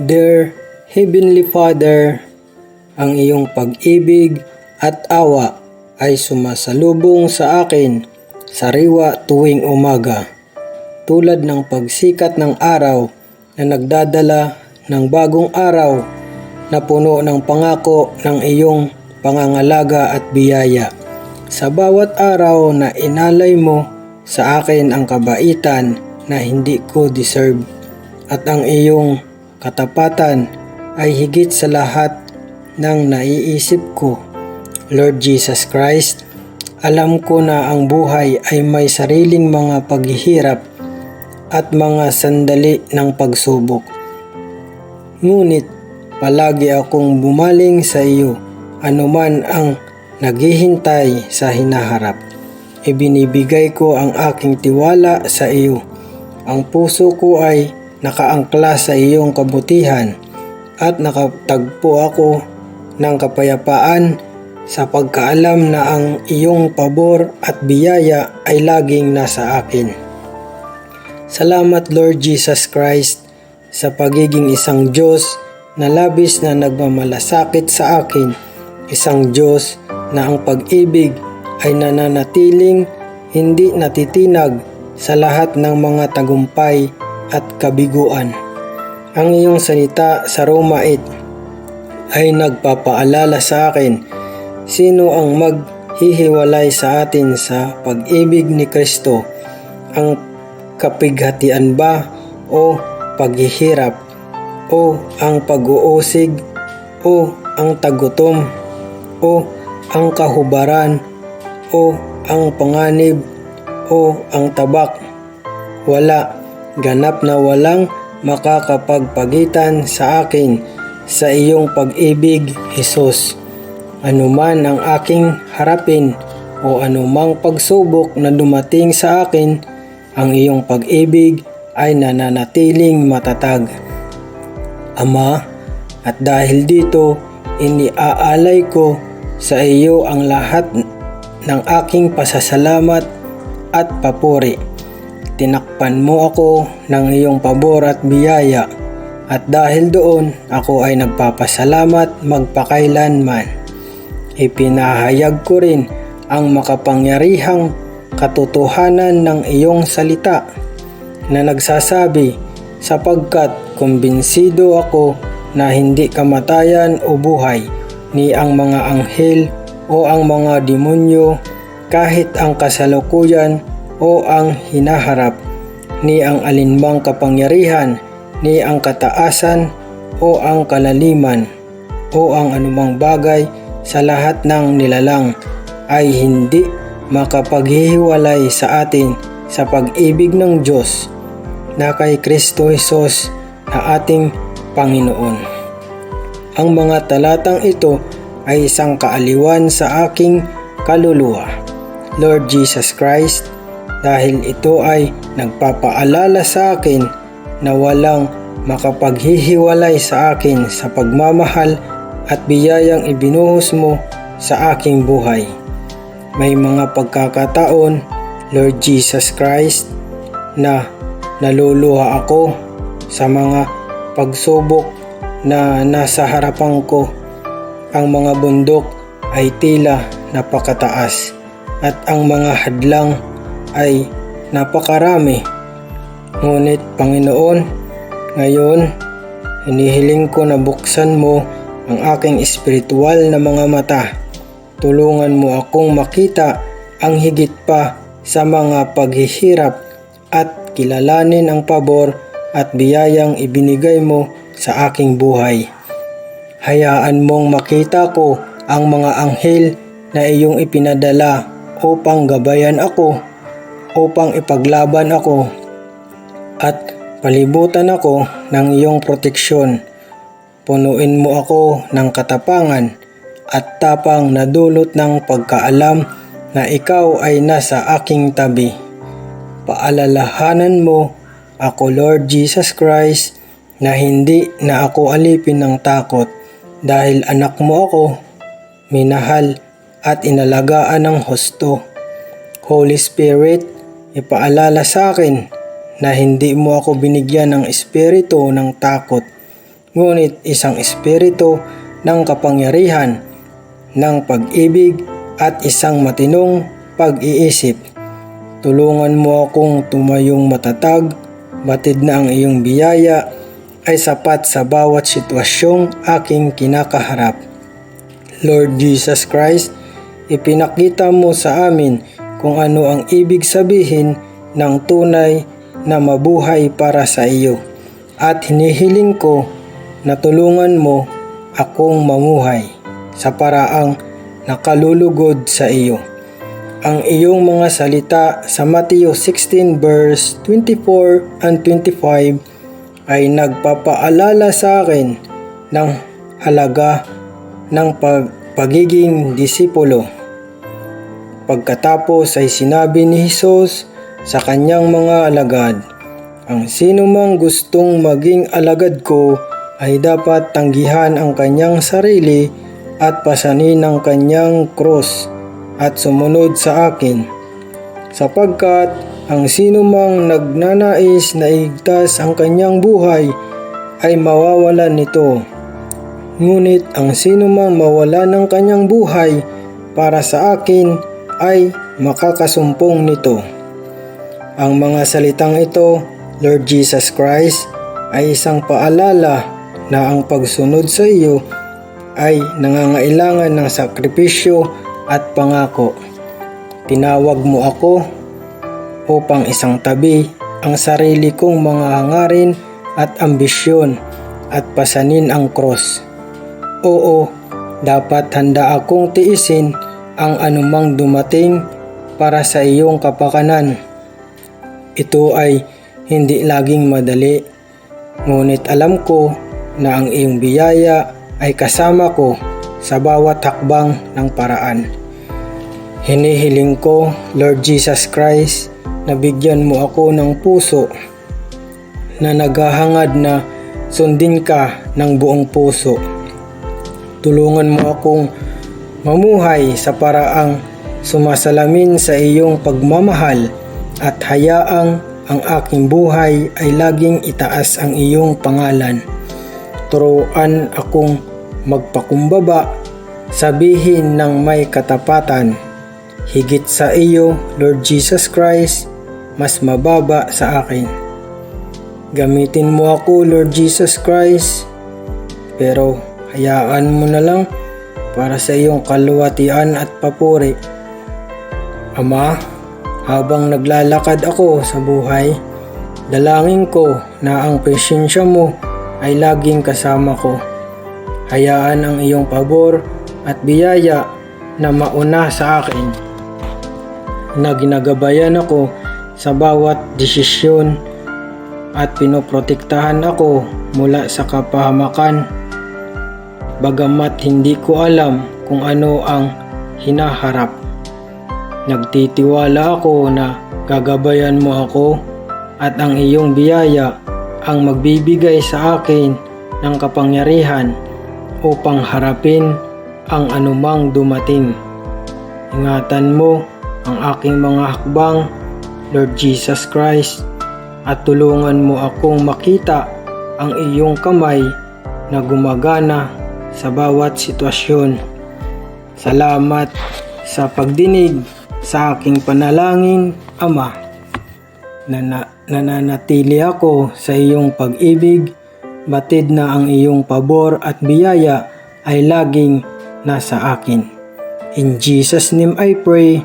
Dear Heavenly Father, ang iyong pag-ibig at awa ay sumasalubong sa akin sariwa tuwing umaga. Tulad ng pagsikat ng araw na nagdadala ng bagong araw na puno ng pangako ng iyong pangangalaga at biyaya. Sa bawat araw na inalay mo sa akin ang kabaitan na hindi ko deserve at ang iyong katapatan ay higit sa lahat ng naiisip ko. Lord Jesus Christ, alam ko na ang buhay ay may sariling mga paghihirap at mga sandali ng pagsubok. Ngunit palagi akong bumaling sa iyo anuman ang naghihintay sa hinaharap. Ibinibigay ko ang aking tiwala sa iyo. Ang puso ko ay nakaangkla sa iyong kabutihan at nakatagpo ako ng kapayapaan sa pagkaalam na ang iyong pabor at biyaya ay laging nasa akin. Salamat Lord Jesus Christ sa pagiging isang Diyos na labis na nagmamalasakit sa akin, isang Diyos na ang pag-ibig ay nananatiling hindi natitinag sa lahat ng mga tagumpay at kabiguan. Ang iyong salita sa Roma 8 ay nagpapaalala sa akin sino ang maghihiwalay sa atin sa pag-ibig ni Kristo, ang kapighatian ba o paghihirap? O ang pag-uusig? O ang tagutom? O ang kahubaran o ang panganib o ang tabak. Wala, ganap na walang makakapagpagitan sa akin sa iyong pag-ibig, Jesus. Anuman ang aking harapin o anumang pagsubok na dumating sa akin, ang iyong pag-ibig ay nananatiling matatag. Ama, at dahil dito, iniaalay ko sa iyo ang lahat ng aking pasasalamat at papuri. Tinakpan mo ako ng iyong pabor at biyaya at dahil doon ako ay nagpapasalamat magpakailanman. Ipinahayag ko rin ang makapangyarihang katotohanan ng iyong salita na nagsasabi sapagkat kumbinsido ako na hindi kamatayan o buhay ni ang mga anghel o ang mga demonyo kahit ang kasalukuyan o ang hinaharap ni ang alinmang kapangyarihan ni ang kataasan o ang kalaliman o ang anumang bagay sa lahat ng nilalang ay hindi makapaghihiwalay sa atin sa pag-ibig ng Diyos na kay Kristo Jesus na ating Panginoon. Ang mga talatang ito ay isang kaaliwan sa aking kaluluwa. Lord Jesus Christ, dahil ito ay nagpapaalala sa akin na walang makapaghihiwalay sa akin sa pagmamahal at biyayang ibinuhos mo sa aking buhay. May mga pagkakataon, Lord Jesus Christ, na naluluha ako sa mga pagsubok na nasa harapan ko. Ang mga bundok ay tila napakataas at ang mga hadlang ay napakarami. Ngunit Panginoon, ngayon, hinihiling ko na buksan mo ang aking espiritual na mga mata. Tulungan mo akong makita ang higit pa sa mga paghihirap at kilalanin ang pabor at biyayang ibinigay mo sa aking buhay. Hayaan mong makita ko ang mga anghel na iyong ipinadala upang gabayan ako, upang ipaglaban ako, at palibutan ako ng iyong proteksyon. Punuin mo ako ng katapangan at tapang na dulot ng pagkaalam na ikaw ay nasa aking tabi. Paalalahanan mo ako Lord Jesus Christ na hindi na ako alipin ng takot dahil anak mo ako, minahal at inalagaan ng husto. Holy Spirit, ipaalala sa akin na hindi mo ako binigyan ng espiritu ng takot, ngunit isang espiritu ng kapangyarihan, ng pag-ibig at isang matinong pag-iisip. Tulungan mo akong tumayong matatag, batid na ang iyong biyaya ay sapat sa bawat sitwasyong aking kinakaharap. Lord Jesus Christ, ipinakita mo sa amin kung ano ang ibig sabihin ng tunay na mabuhay para sa iyo. At hinihiling ko na tulungan mo akong mamuhay sa paraang nakalulugod sa iyo. Ang iyong mga salita sa Matthew 16 verse 24 and 25 ay nagpapaalala sa akin ng halaga ng pag pagiging disipulo. Pagkatapos ay sinabi ni Jesus sa kanyang mga alagad, Ang sino mang gustong maging alagad ko ay dapat tanggihan ang kanyang sarili at pasanin ang kanyang cross at sumunod sa akin. Sapagkat ang sino mang nagnanais na igtas ang kanyang buhay ay mawawalan nito. Ngunit ang sino mang mawala ng kanyang buhay para sa akin ay makakasumpong nito. Ang mga salitang ito, Lord Jesus Christ, ay isang paalala na ang pagsunod sa iyo ay nangangailangan ng sakripisyo at pangako. Tinawag mo ako upang isang tabi ang sarili kong mga hangarin at ambisyon at pasanin ang cross. Oo, dapat handa akong tiisin ang anumang dumating para sa iyong kapakanan. Ito ay hindi laging madali, ngunit alam ko na ang iyong biyaya ay kasama ko sa bawat hakbang ng paraan. Hinihiling ko, Lord Jesus Christ, na bigyan mo ako ng puso na naghahangad na sundin ka ng buong puso. Tulungan mo akong mamuhay sa paraang sumasalamin sa iyong pagmamahal at hayaang ang aking buhay ay laging itaas ang iyong pangalan. Turuan akong magpakumbaba, sabihin ng may katapatan. Higit sa iyo, Lord Jesus Christ, mas mababa sa akin. Gamitin mo ako, Lord Jesus Christ, pero hayaan mo na lang para sa iyong kaluwatian at papuri. Ama, habang naglalakad ako sa buhay, dalangin ko na ang presensya mo ay laging kasama ko. Hayaan ang iyong pabor at biyaya na mauna sa akin na ginagabayan ako sa bawat desisyon at pinoprotektahan ako mula sa kapahamakan bagamat hindi ko alam kung ano ang hinaharap. Nagtitiwala ako na gagabayan mo ako at ang iyong biyaya ang magbibigay sa akin ng kapangyarihan upang harapin ang anumang dumating. Ingatan mo ang aking mga hakbang, Lord Jesus Christ, at tulungan mo akong makita ang iyong kamay na gumagana sa bawat sitwasyon. Salamat sa pagdinig sa aking panalangin, Ama. Nana, nananatili ako sa iyong pag-ibig, batid na ang iyong pabor at biyaya ay laging nasa akin. In Jesus' name I pray.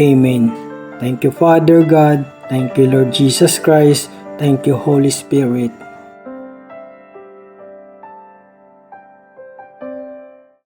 Amen. Thank you, Father God. Thank you, Lord Jesus Christ. Thank you, Holy Spirit.